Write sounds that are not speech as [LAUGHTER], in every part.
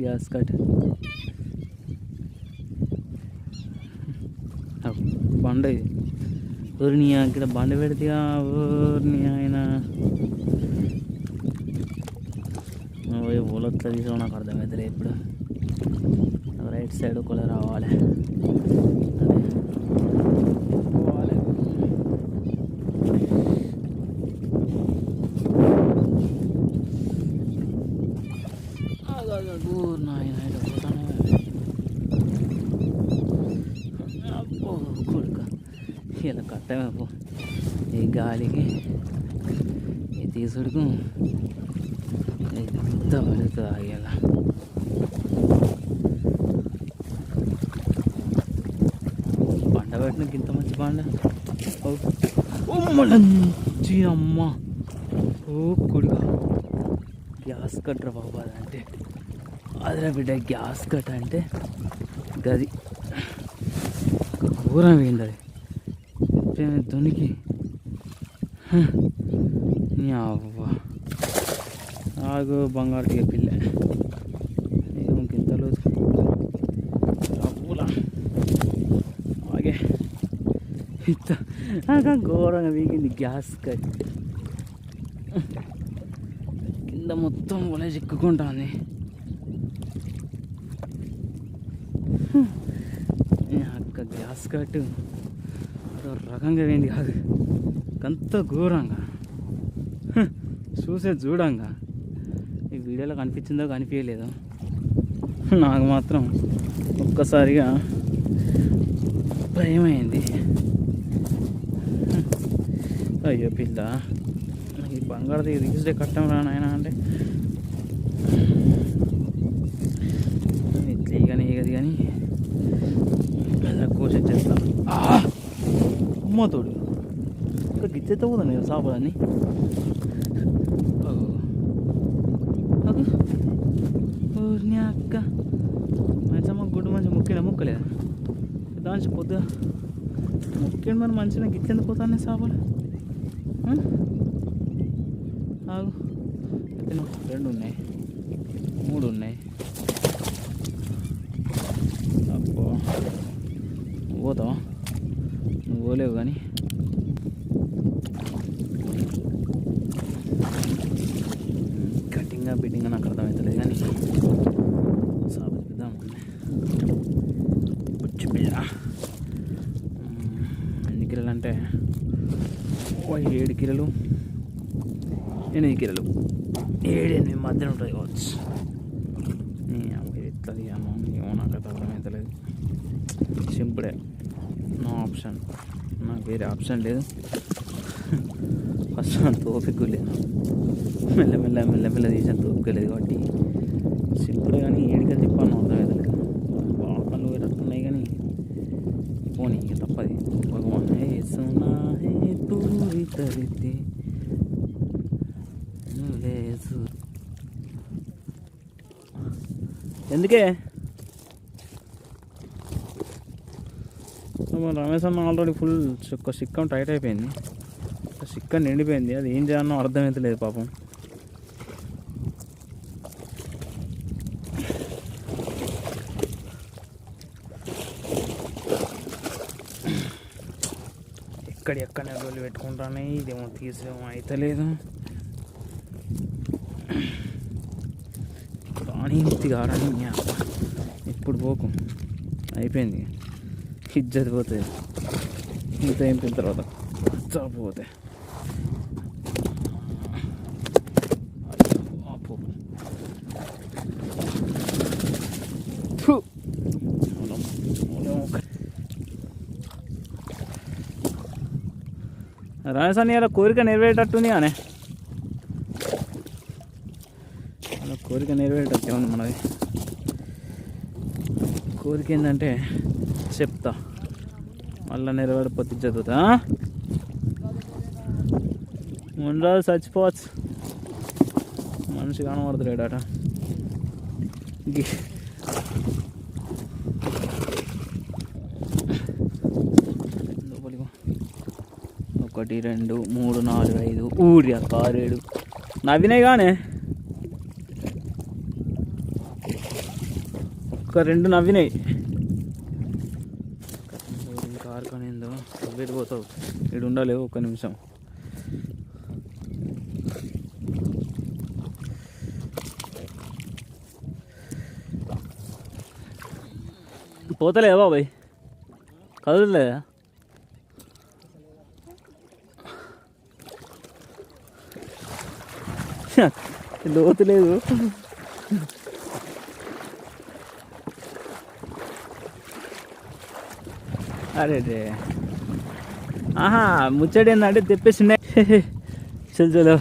Gas cut. బండ ఊరిని ఇక్కడ బండ పెడితే ఊరిని ఆయన. ఊలొత్త తీసుకో నాకు అర్థమవుతుంది ఇప్పుడు రైట్ సైడ్ ఒకళ్ళు రావాలి అదే పోవాలి ఊరు నాయన ఇటు పోతానే అబ్బో కొడుక ఇలా కట్టమేపు ఈ గాలికి ఈ తీసుడుకు ఎంత పడుతుంది ఆగేలా బండ పెట్టిన ఇంత మంచి బండ మంచి అమ్మ ఓ కొడుక. గ్యాస్ కట్రా బాబు అదంటే అదిరా బిడ్డ గ్యాస్ కట్ అంటే గది. ఒక ఘోరం పోయింది అది ఎప్పుడైనా దునికి. హ, అవ్వ. ఆగు బంగారు పిల్ల. ఇంతలో అవ్వులా ఆగే. ఇంత. ఘోరంగా వీగింది గ్యాస్ కట్. కింద మొత్తం ఒలే చిక్కుకుంటాను అక్క గ్యాస్ కట్టు అదో రకంగా పోయింది కాదు. అంత ఘోరంగా. చూసే చూడంగా. ఈ వీడియోలో కనిపించిందో కనిపించలేదో. నాకు మాత్రం ఒక్కసారిగా భయమైంది. అయ్యో పిల్ల. ఈ బంగారు రిజిస్టర్ కట్టం రానాయన అంటే. ఇట్లా కానీ ఇగది కానీ అమ్మ తోడు ఇంకా గిచ్చేతో పోదా నేను సాపులన్నీ ఊరిని అక్క. మంచమ్మ గుడ్డు మంచి ముక్కిన ముక్కలేదా? దాని పొద్దుగా ముక్కిన మరి మంచిగా గిచ్చేందుకు పోతానే సాపులు ఆ? ఆగు. రెండు ఉన్నాయి అబ్బో నువ్వు పోతావా నువ్వు పోలేవు కానీ కటింగ్ బిట్టింగ్ నాకు అర్థమవుతలేదు కానీ సాబిద్దాం బుచ్చి పిల్ల మ్మ్. ఎన్ని కిలోలు అంటే ఓ ఏడు కిలోలు ఎనిమిది కిలోలు. ఏడు ఎనిమిది మధ్యన ఉంటుంది కావచ్చు. నీ ఎట్లా తీయమో ఏమో నాకు అయితే అర్థమవుతలేదు సింపుడే నో ఆప్షన్ నాకు వేరే ఆప్షన్ లేదు. ఫస్ట్ అంత ఓపిక లేదు. మెల్లమెల్ల మెల్లమెల్ల తీసాను తోపుకోలేదు కాబట్టి. సింపుల్ కానీ ఏడికలు చెప్పాను అర్థమవుతుంది పూరి లేదు ఎందుకే? రమేష్ అన్న ఆల్రెడీ ఫుల్ ఒక సిక్కం టైట్ అయిపోయింది. ఒక సిక్కం నిండిపోయింది. అది ఏం చేయాలనో అర్థమవుతలేదు పాపం. ఎక్కడ ఎక్కడ రోజులు పెట్టుకుంటానే ఇదేమో తీసేమో అవుతలేదు రాణి కాడని మీ ఇప్పుడు పోకు. అయిపోయింది. ఇజ్జత్ పోతుంది ఇంత అయిపోయిన తర్వాత పోతే. రాజస్థాన్ ఇలా కోరిక నెరవేరేటట్టుంది కానీ. అలా కోరిక నెరవేరేటట్టే ఉంది మనది? కోరిక ఏంటంటే చెప్తా. మళ్ళీ నెరవేరపోతే చదువుతా ముందు చచ్చిపోవచ్చు. మనిషి కనబడతలేడట గి- లోపలికి పో. ఒకటి రెండు మూడు నాలుగు ఐదు ఊరి అక్క ఆరు ఏడు. నవ్వినాయి కానీ ఒక రెండు నవ్వినాయి. కారు కానీ ఏందో పోతావు. ఇక్కడ ఉండలేవు ఒక్క నిమిషం. పోతలేవా బాబాయ్? కదలలేదా [LAUGHS] లోతు లేదు. అరే రే. ఆహా ముచ్చడి ఏంటంటే తెప్పేసిండే. [LAUGHS] చలు చలో.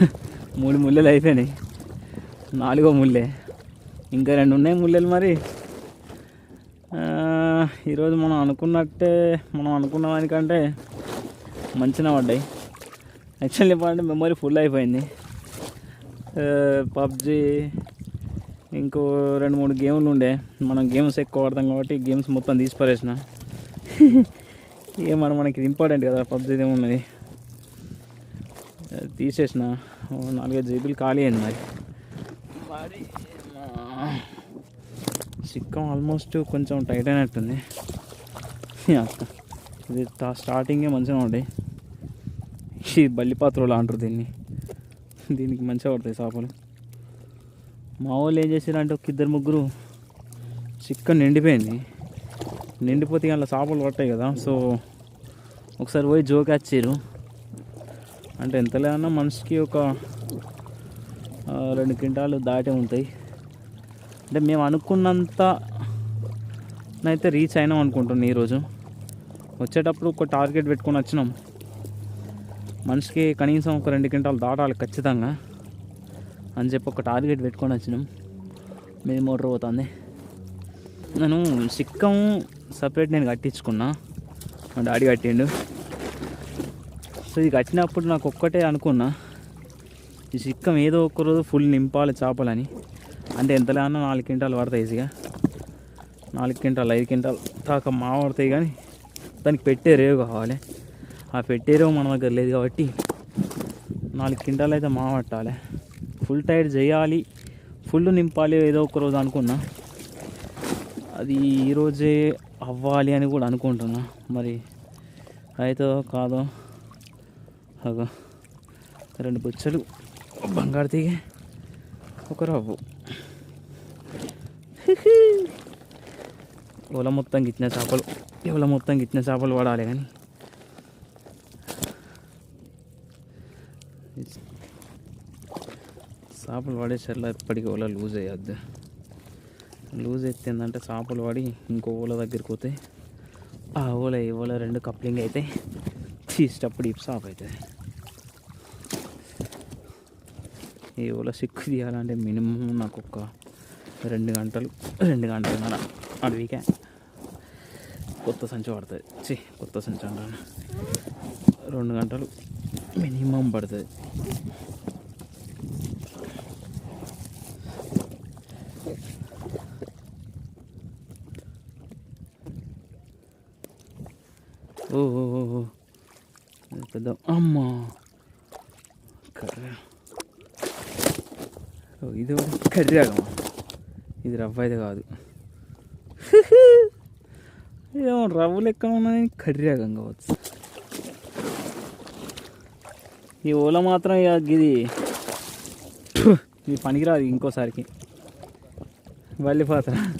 [LAUGHS] మూడు ముళ్ళలు అయిపోయినాయి. నాలుగో ముళ్ళే. ఇంకా రెండు ఉన్నాయి ముళ్ళలు మరి. ఈరోజు మనం అనుకున్నట్టే మనం అనుకున్న దానికంటే మంచిగా పడ్డాయి. యాక్చువల్లీ చెప్పాలంటే మెమొరీ ఫుల్ అయిపోయింది. పబ్జి ఇంకో రెండు మూడు గేమ్లు ఉండే. మనం గేమ్స్ ఎక్కువ ఆడతాం కాబట్టి గేమ్స్ మొత్తం తీసి పడేసిన ఏమన్నా మనకి ఇంపార్టెంట్ కదా పబ్జి ఏమున్నది తీసేసిన. ఓ నాలుగైదు జీబీలు ఖాళీ అయింది మరి. మరి సిక్కం ఆల్మోస్ట్ కొంచెం టైట్ అయినట్టుంది. ఇది స్టార్టింగే మంచిగా ఉంటాయి ఈ బల్లిపాత్రలు అంటారు దీన్ని. దీనికి మంచిగా పడతాయి చేపలు. మా వాళ్ళు ఏం చేశారంటే ఒక ఇద్దరు ముగ్గురు చిక్కన్ నిండిపోయింది. నిండిపోతే అలా చేపలు పట్టాయి కదా సో ఒకసారి పోయి జోక్ వచ్చారు అంటే ఎంత లేదన్నా మనిషికి ఒక రెండు క్వింటాలు దాటే ఉంటాయి. అంటే మేము అనుకున్నంత అయితే రీచ్ అయినాం అనుకుంటున్నాం ఈరోజు. వచ్చేటప్పుడు ఒక టార్గెట్ పెట్టుకొని వచ్చినాం. మనిషికి కనీసం ఒక రెండు క్వింటాలు దాటాలి ఖచ్చితంగా అని చెప్పి ఒక టార్గెట్ పెట్టుకొని వచ్చినాం. మీద మోటార్ పోతుంది. నేను సిక్కం సపరేట్ నేను కట్టించుకున్నా. మా డాడీ కట్టిండు. సో ఇది కట్టినప్పుడు నాకు ఒక్కటే అనుకున్నా ఈ సిక్కం ఏదో ఒక్కరోజు రోజు ఫుల్ నింపాలి చేపలని. అంటే ఎంతలే అన్నా నాలుగు క్వింటాలు పడతాయి ఈజీగా. నాలుగు క్వింటాలు ఐదు క్వింటాలు దాకా మా పడతాయి కానీ దానికి పెట్టే రేవు కావాలి. ఆ పెట్టే మన దగ్గర లేదు కాబట్టి నాలుగు క్వింటాలు అయితే మా పట్టాలి. ఫుల్ టైర్ చేయాలి. ఫుల్ నింపాలి ఏదో ఒక రోజు అనుకున్నా. అది ఈరోజే అవ్వాలి అని కూడా అనుకుంటున్నా. మరి అయితే కాదో అగో రెండు బొచ్చలు బంగారు తీగ ఒక రవ్వు. ఓల మొత్తం గిట్టిన చేపలు ఎవల మొత్తం గిట్టిన చేపలు పడాలి కానీ. చేపలు పడేసరిలో ఎప్పటికీ ఓల లూజ్ అయ్యద్దు. లూజ్ ఎత్తిందంటే చేపలు పడి ఇంకో ఓల దగ్గరికి పోతే ఆ ఓల ఈ ఓల రెండు కప్లింగ్ అయితే తీసేటప్పుడు ఇప్పు సాప్ అవుతుంది ఈ ఓల సిక్కు తీయాలంటే మినిమం నాకు ఒక రెండు గంటలు రెండు గంటలున్నర అడవికే కొత్త సంచి పడుతుంది. చి కొత్త సంచి అంటాను? రెండు గంటలు మినిమం పడుతుంది ఓ ఓ ఓ, ఓ. ఇది పెద్ద అమ్మా. కర్ర. ఇది ఒకటి. ఇది రవ్వ అయితే కాదు. ఏమో రవ్వ లెక్కన ఉన్నది కర్రీ కావచ్చు. ఈ ఓల మాత్రం ఇది ఇది పనికిరాదు ఇంకోసారికి. వల్లి పాతర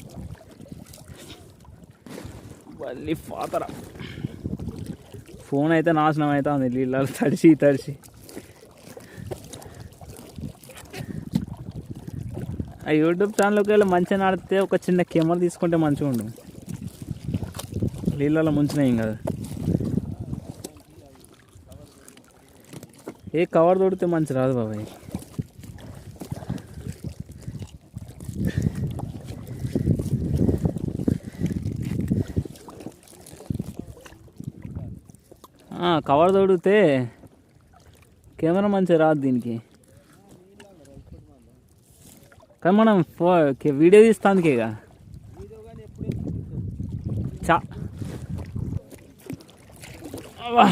వల్లి పాతర ఫోన్ అయితే నాశనం అవుతుంది నీళ్ళు తడిసి తడిసి. ఆ యూట్యూబ్ ఛానల్కి వెళ్ళి మంచిగా నడితే ఒక చిన్న కెమెరా తీసుకుంటే మంచిగా ఉండు. నీళ్ళలో ముంచినాయి కదా. ఏ కవర్ దొడితే మంచి రాదు బాబాయ్ ఆ, కవర్ తొడిగితే కెమెరా మంచిగా రాదు దీనికి. కానీ మనం ఫో వీడియో వీడియో ఇక చా. అబ్బా.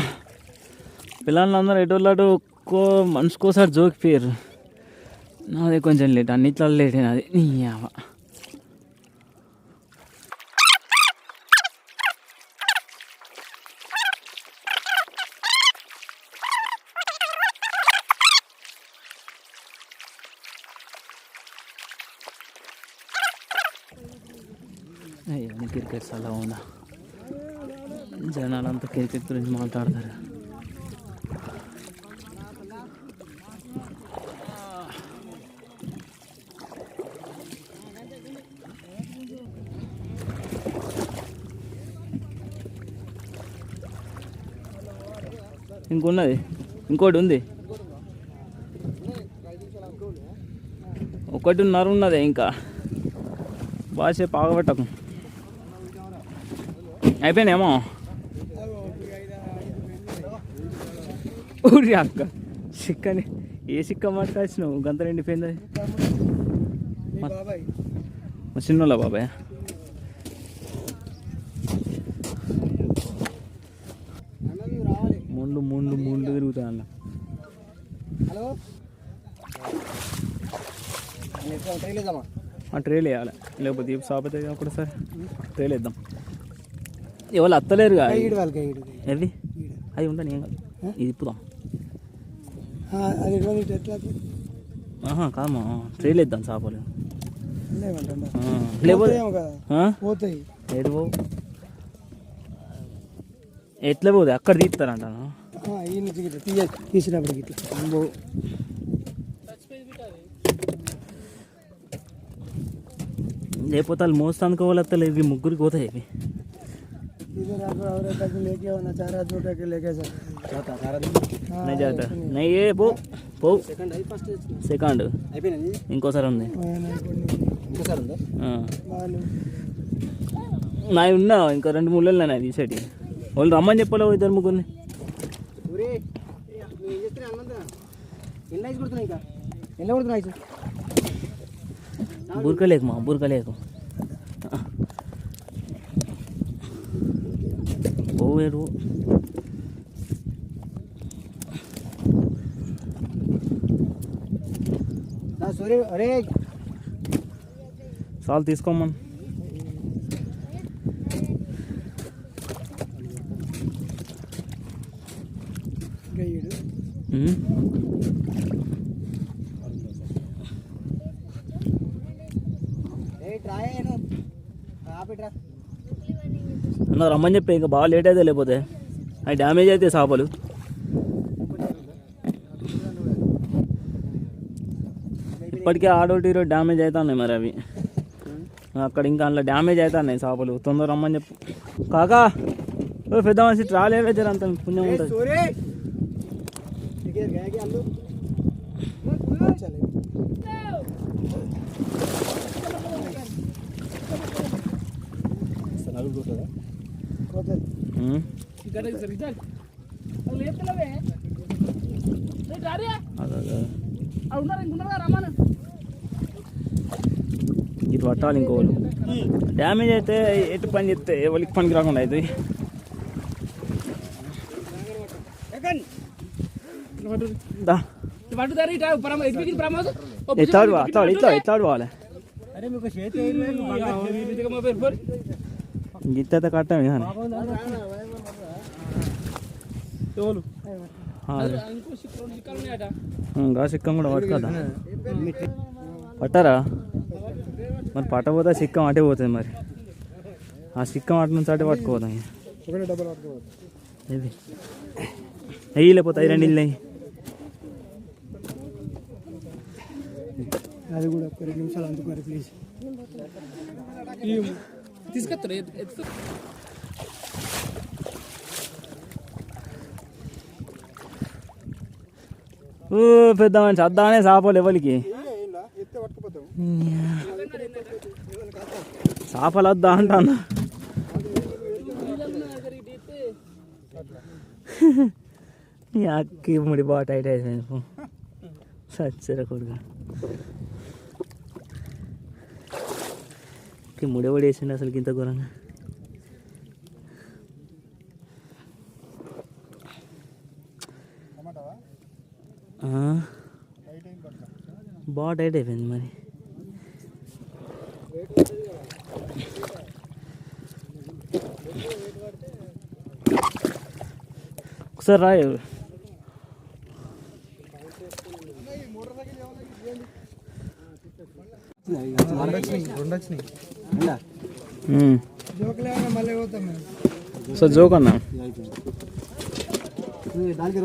పిల్లలందరూ ఎటు అటు ఒక్కో మనిషికోసారి జోకిపోయారు నాది కొంచెం లేట్ అన్నిట్లో లేట్ నాది నీ అయ్యో క్రికెట్ అలా ఉందా జనాలంతా క్రికెట్ గురించి మాట్లాడతారు. ఇంకున్నది ఇంకోటి ఉంది. ఒకటిన్నర ఉన్నది ఇంకా. బాగా సేపు ఆగబెట్టకు. అయిపోయినాయేమో ఊరి అక్క చిక్కని ఏ చిక్క మాట్లాడినావు గంత నిండిపోయింది మా చిన్నోళ్ళ బాబాయ్ ముందు ముందు ముందు తిరుగుతా అన్న హలో ట్రైన్ వేద్దామా ఆ ట్రైల్ వేయాలి లేకపోతే ఈ సాపతే అప్పుడు సార్ ట్రైల్ వేద్దాం ఎవరు ఈడు ఎవి అవి ఉంటాను ఏం కాదు ఇది ఇప్పుదాం? కాదమ్మా. ట్రైల్ వేద్దాం చేపలు? పోతాయి. ఎట్లా పోదు? అక్కడ తీయ తీసినప్పుడు లేకపోతే వాళ్ళు మోస్తానికి వాళ్ళు వస్తలే ఇవి ముగ్గురికి పోతాయి ఇవి. इधर आपको और तक लेके आना चाह रहा छोटा के लेके जा जाता चाह నై జాత నై ఏ పో పో సెకండ్ అయి ఫస్ట్ సెకండ్ అయిపోయినది ఇంకోసారి ఉంది ఇంకోసారి ఉందా ఆ. వాళ్ళు నాయి ఉన్నా ఇంకా రెండు మూడు నాయి తీసేటి వాళ్ళు రమ్మని చెప్పలేవు ఇద్దరు ముగ్గురిని ఊరే నువ్వు ఏం ఓ ఏడు సూర్య అరే చాలు తీసుకోమని ఇంకా ఈడు ఉమ్. ఏ ట్రాయ్ అయ్యాను ఆపిట్రా అన్న రమ్మని చెప్పి ఇంకా బాగా లేట్ అయితే లేకపోతే. అవి డ్యామేజ్ అయితే చేపలు. ఇప్పటికే ఆడోటి ఈరోజు డ్యామేజ్ అవుతున్నాయి మరి అవి. అక్కడ ఇంకా అందులో డ్యామేజ్ అవుతున్నాయి చేపలు. తొందర రమ్మని చెప్పు. కాకా ఓ పెద్ద మనిషి రాలేవే జర అంత పుణ్యం ఉంటుంది ఇక గయాకి అల్లు చలే పోతుంది ఉమ్. అదే అదే ఇటు పట్టాలి ఇంకోళ్ళు. డ్యామేజ్ అయితే ఎటు పని చెప్తే వాళ్ళకి పనికి రాకుండా అవుతుంది దా. ఎత్తాడు ఇట్లా ఎత్తాడు పోవాలి అరే మీకు చేతి గిత్త కట్టమే కానీ గా సిక్కం కూడా పట్టుకోదా? పట్టారా? మరి పట్టపోతే సిక్కం అటే పోతుంది మరి. ఆ సిక్కం అటు నుంచి అటే పట్టుకోదాం ఇక. ఇది. అయ్యి లేకపోతే రెండు ఇల్లు అది కూడా ఒక రెండు నిమిషాలు అందుకోరు ప్లీజ్ తీసుకొస్తారు ఓ పెద్ద మనిషి అద్దానే చేపలు ఎవరికి ఎత్తే పట్టుకుపోతాం చేపలు వద్దా అంటాను. నీ అక్కి ముడి బాగా టైట్ అయిపోయింది. పో. సచ్చర కొడుగా ముడి పడి వేసిండు అసలు ఇంత ఘోరంగా. బాగా టైట్ అయిపోయింది మరి. ఒకసారి రాయు. రెండు వచ్చినాయి. సో జోక్ అన్న? దానికి